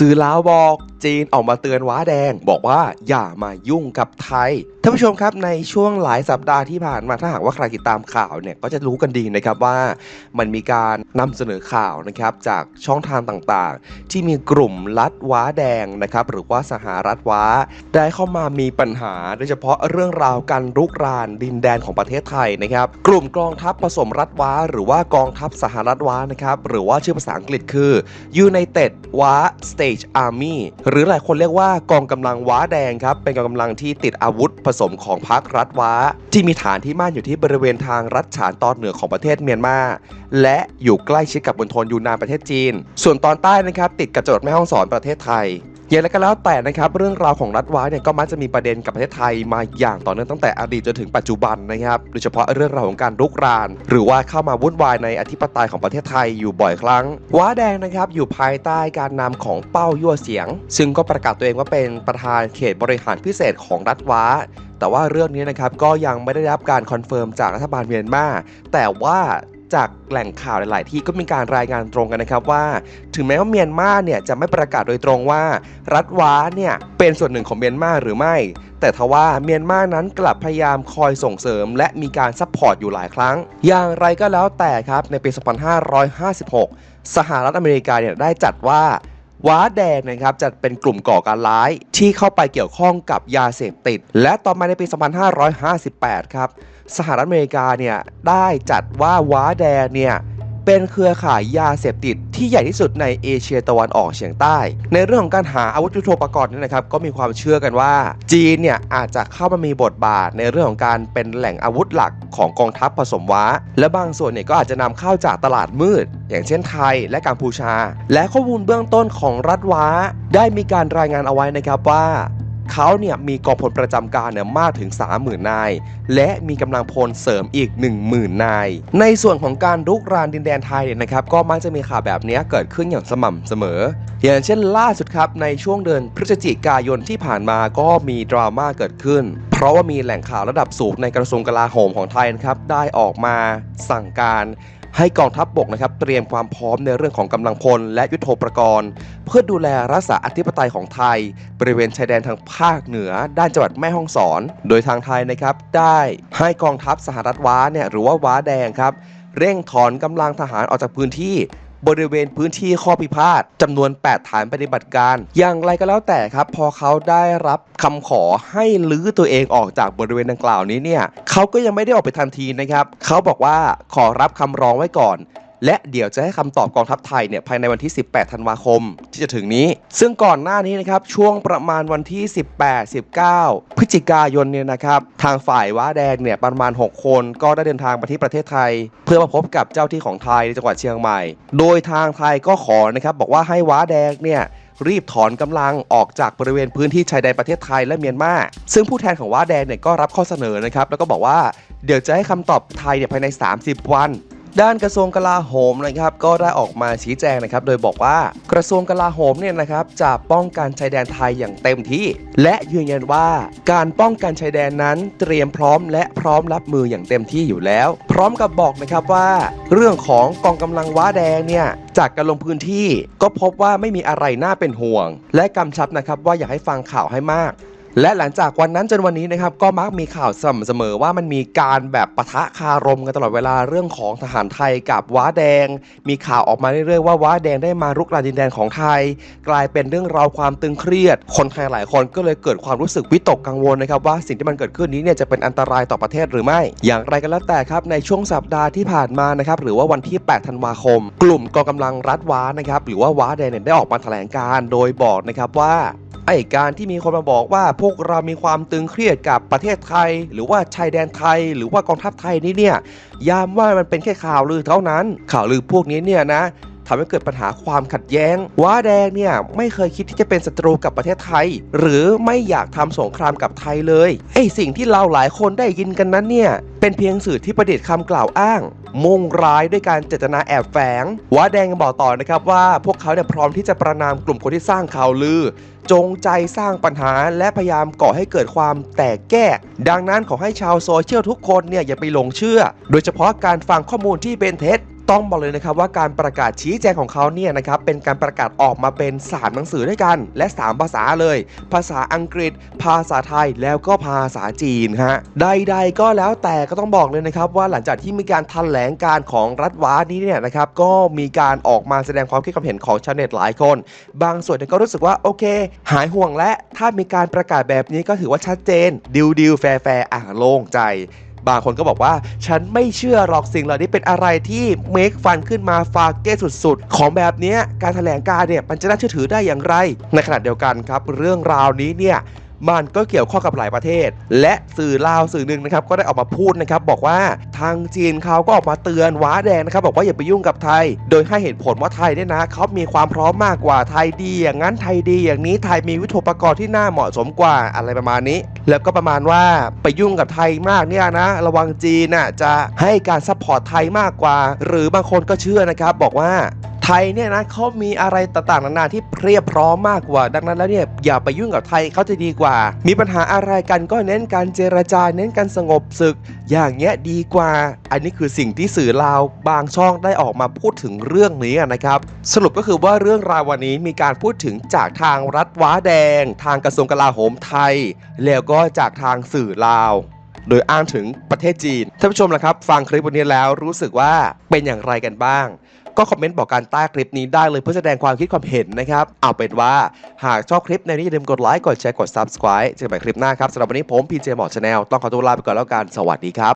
สื่อลาวบอก จีนออกมาเตือนว้าแดง บอกว่าอย่ามายุ่งกับไทยท่านผู้ชมครับในช่วงหลายสัปดาห์ที่ผ่านมาถ้าหากว่าใครติดตามข่าวเนี่ยก็จะรู้กันดีนะครับว่ามันมีการนำเสนอข่าวนะครับจากช่องทางต่างๆ ที่มีกลุ่มลัดว้าแดงนะครับหรือว่าสหรัฐว้า ได้เข้ามามีปัญหา โดยเฉพาะเรื่องราวการรุกรานดินแดนของประเทศไทยนะครับกลุ่มกองทัพผสมรัฐว้า หรือว่ากองทัพสหรัฐว้านะครับหรือว่าชื่อภาษาอังกฤษคือ United ว้า Stage Army หรือหลายคนเรียกว่ากองกำลังว้าแดงครับ เป็นกองกำลังที่ติดอาวุธผสมของพรรครัฐว้า ที่มีฐานที่มั่นอยู่ที่บริเวณทางรัฐฉานตอนเหนือของประเทศเมียนมาและอยู่ใกล้ชิดกับมณฑลยูนนานประเทศจีน ส่วนตอนใต้นะครับติดกับจังหวัดแม่ฮ่องสอนประเทศไทย อย่างไรก็แล้วแต่นะครับ เรื่องราวของรัฐว้าเนี่ยก็มักจะมีประเด็นกับประเทศไทยมาอย่างต่อเนื่องตั้งแต่อดีตจนถึงปัจจุบันนะครับโดยเฉพาะเรื่องราวของการรุกราน หรือว่าเข้ามาวุ่นวายในอธิปไตยของประเทศไทยอยู่บ่อยครั้ง ว้าแดงนะครับอยู่ภายใต้การนำของเป้ายั่วเสียง ซึ่งก็ประกาศตัวเองว่าเป็นประธานเขตบริหารพิเศษของรัฐว้าแต่ว่าเรื่องนี้นะครับก็ยังไม่ได้รับการคอนเฟิร์มจากรัฐบาลเมียนมาแต่ว่า จากแหล่งข่าวหลาย ๆ ที่ก็มีการรายงานตรงกันนะครับว่า ถึงแม้ว่าเมียนมาเนี่ยจะไม่ประกาศโดยตรงว่า รัฐว้าเนี่ยเป็นส่วนหนึ่งของเมียนมาหรือไม่ แต่ทว่าเมียนมานั้นกลับพยายามคอยส่งเสริม และมีการซัพพอร์ตอยู่หลายครั้ง อย่างไรก็แล้วแต่ครับในปี 2556 สหรัฐอเมริกาเนี่ยได้จัดว่า ว้าแดงนะครับจะเป็นกลุ่มก่อการร้ายที่เข้าไปเกี่ยวข้องกับยาเสพติด และต่อมาในปี 2558 ครับ สหรัฐอเมริกาเนี่ยได้จัดว่าว้าแดงเนี่ย เป็นเครือข่ายยาเสพติดที่ใหญ่ที่สุดในเอเชียตะวันออกเฉียงใต้ ในเรื่องของการหาอาวุธยุทโธปกรณ์นี่นะครับก็มีความเชื่อกันว่า จีนเนี่ยอาจจะเข้ามามีบทบาทในเรื่องของการเป็นแหล่งอาวุธหลักของกองทัพผสมว้า และบางส่วนเนี่ยก็อาจจะนำเข้าจากตลาดมืด อย่างเช่นไทยและกัมพูชา และข้อมูลเบื้องต้นของรัฐว้า ได้มีการรายงานเอาไว้นะครับว่า เขาเนี่ยมีกองพลประจำการเนี่ยมากถึง 30,000 นาย และมีกำลังพลเสริมอีก 10,000 นาย ในส่วนของการรุกรานดินแดนไทยเนี่ยนะครับก็มักจะมีข่าวแบบนี้เกิดขึ้นอย่างสม่ำเสมอ อย่างเช่นล่าสุดครับในช่วงเดือนพฤศจิกายนที่ผ่านมาก็มีดราม่าเกิดขึ้น เพราะว่ามีแหล่งข่าวระดับสูงในกระทรวงกลาโหมของไทยนะครับได้ออกมาสั่งการให้กองทัพบบกนะครับเตรียมความพร้อมในเรื่องของกำลังพลและยุทโธปกรณ์ เพื่อดูแลรักษาอธิปไตยของไทย บริเวณชายแดนทางภาคเหนือ ด้านจังหวัดแม่ฮ่องสอน โดยทางไทยนะครับได้ให้กองทัพสหรัฐว้าเนี่ยหรือว่าว้าแดงครับเร่งถอนกำลังทหารออกจากพื้นที่บริเวณพื้นที่ข้อพิพาทจำนวน 8 ฐานปฏิบัติการ อย่างไรก็แล้วแต่ครับ พอเขาได้รับคำขอให้ลื้อตัวเองออกจากบริเวณดังกล่าวนี้เนี่ยเขาก็ยังไม่ได้ออกไปทันทีนะครับ เขาบอกว่าขอรับคำร้องไว้ก่อน และเดี๋ยวจะให้คำตอบกองทัพไทยเนี่ยภายในวันที่ 18 ธันวาคม ที่จะถึงนี้ ซึ่งก่อนหน้านี้นะครับช่วงประมาณวันที่ 18 19 พฤศจิกายนเนี่ยนะครับทางฝ่ายว้าแดงเนี่ยประมาณ 6 คนก็ได้เดินทางมาที่ประเทศไทย เพื่อมาพบกับเจ้าที่ของไทยในจังหวัดเชียงใหม่ โดยทางไทยก็ขอนะครับบอกว่าให้ว้าแดงเนี่ยรีบถอนกำลังออกจากบริเวณพื้นที่ชายแดนประเทศไทยและเมียนมา ซึ่งผู้แทนของว้าแดงเนี่ยก็รับข้อเสนอนะครับ แล้วก็บอกว่าเดี๋ยวจะให้คำตอบไทยเนี่ยภายใน 30 วัน ด้านกระทรวงกลาโหมนะครับก็ได้ออกมาชี้แจงนะครับ โดยบอกว่ากระทรวงกลาโหมเนี่ยนะครับจะป้องกันชายแดนไทยอย่างเต็มที่ และยืนยันว่าการป้องกันชายแดนนั้นเตรียมพร้อมและพร้อมรับมืออย่างเต็มที่อยู่แล้ว พร้อมกับบอกนะครับว่า เรื่องของกองกำลังว้าแดงเนี่ยจากการลงพื้นที่ก็พบว่าไม่มีอะไรน่าเป็นห่วง และกำชับนะครับว่าอยากให้ฟังข่าวให้มาก และหลังจากวันนั้นจนวันนี้นะครับก็มักมีข่าวสม่ำเสมอว่ามันมีการแบบปะทะคารมกันตลอดเวลาเรื่องของทหารไทยกับว้าแดง มีข่าวออกมาเรื่อยๆว่าว้าแดงได้มารุกรานดินแดนของไทย กลายเป็นเรื่องราวความตึงเครียด คนไทยหลายคนก็เลยเกิดความรู้สึกวิตกกังวลนะครับว่าสิ่งที่มันเกิดขึ้นนี้เนี่ยจะเป็นอันตรายต่อประเทศหรือไม่ อย่างไรก็แล้วแต่ครับในช่วงสัปดาห์ที่ผ่านมานะครับหรือว่าวันที่ 8 ธันวาคม กลุ่มกองกำลังรัฐว้านะครับหรือว่าว้าแดงเนี่ยได้ออกมาแถลงการโดยบอกนะครับว่า ไอ้การที่มีคนมาบอกว่าพวกเรามีความตึงเครียดกับประเทศไทย หรือว่าชายแดนไทย หรือว่ากองทัพไทยนี่เนี่ยยามว่ามันเป็นแค่ข่าวลือเท่านั้น ข่าวลือพวกนี้เนี่ยนะ ทำให้เกิดปัญหาความขัดแย้ง ว้าแดงเนี่ยไม่เคยคิดที่จะเป็นศัตรูกับประเทศไทย หรือไม่อยากทำสงครามกับไทยเลยไอ้สิ่งที่เราหลายคนได้ยินกันนั้นเนี่ยเป็นเพียงสื่อที่ประดิษฐ์คำกล่าวอ้าง มุ่งร้ายด้วยการเจตนาแอบแฝงว้าแดงยังบอกต่อนะครับว่าพวกเขาเนี่ยพร้อมที่จะประนามกลุ่มคนที่สร้างข่าวลือ จงใจสร้างปัญหาและพยายามก่อให้เกิดความแตกแยกดังนั้นขอให้ชาวโซเชียลทุกคนเนี่ยอย่าไปหลงเชื่อ โดยเฉพาะการฟังข้อมูลที่เป็นเท็จ ต้องบอกเลยนะครับว่าการประกาศชี้แจงของเขาเนี่ยนะครับเป็นการประกาศออกมาเป็น 3 หนังสือด้วยกัน และ 3 ภาษาเลย ภาษาอังกฤษ ภาษาไทยแล้วก็ภาษาจีนฮะใดๆก็แล้วแต่ก็ต้องบอกเลยนะครับว่าหลังจากที่มีการแถลงการของรัฐวานี้เนี่ยนะครับก็มีการออกมาแสดงความคิดความเห็นของชาวเน็ตหลายคน บางส่วนก็รู้สึกว่าโอเค หายห่วงและถ้ามีการประกาศแบบนี้ก็ถือว่าชัดเจนดิวดิวแฟร์แฟร์อะโล่งใจ บางคนก็บอกว่า ฉันไม่เชื่อหรอกสิ่งเหล่านี้เป็นอะไรที่เมคฟันขึ้นมาฟาเก้สุดๆ ของแบบนี้การแถลงการเนี่ยมันจะน่าเชื่อถือได้อย่างไร ในขณะเดียวกันครับ เรื่องราวนี้เนี่ย มันก็เกี่ยวข้องกับหลายประเทศ และสื่อลาวสื่อหนึ่งนะครับก็ได้ออกมาพูดนะครับบอกว่าทางจีนเขาก็ออกมาเตือนว้าแดงนะครับบอกว่าอย่าไปยุ่งกับไทย โดยให้เหตุผลว่าไทยเนี่ยนะเขามีความพร้อมมากกว่าไทยดี อย่างนั้นไทยดีอย่างนี้ไทยมีวิถีประกอบที่น่าเหมาะสมกว่าอะไรประมาณนี้ แล้วก็ประมาณว่าไปยุ่งกับไทยมากเนี่ยนะ ระวังจีนน่ะจะให้การซัพพอร์ตไทยมากกว่า หรือบางคนก็เชื่อนะครับบอกว่า ยเนี่ยนะเขามีอะไรต่างๆนานาที่เพียบพร้อมมากกว่า ดังนั้นแล้วเนี่ยอย่าไปยุ่งกับไทยเขาจะดีกว่า มีปัญหาอะไรกันก็เน้นการเจรจาเน้นการสงบศึก อย่างเงี้ยดีกว่า อันนี้คือสิ่งที่สื่อลาวบางช่องได้ออกมาพูดถึงเรื่องนี้นะครับ สรุปก็คือว่าเรื่องราววันนี้มีการพูดถึงจากทางรัฐว้าแดง ทางกระทรวงกลาโหมไทย แล้วก็จากทางสื่อลาวโดยอ้างถึงประเทศจีน ท่านผู้ชมละครับ ฟังคลิปวันนี้แล้วรู้สึกว่าเป็นอย่างไรกันบ้าง ก็คอมเมนต์บอกการใต้คลิปนี้ได้เลยเพื่อแสดงความคิดความเห็นนะครับ เอาเป็นว่าหากชอบคลิปในนี้อย่าลืมกดไลค์กดแชร์กด subscribe เจอกันใหม่คลิปหน้าครับสำหรับวันนี้ผมพีเจหมอชาแนลต้องขอตัวลาไปก่อนแล้วกันสวัสดีครับ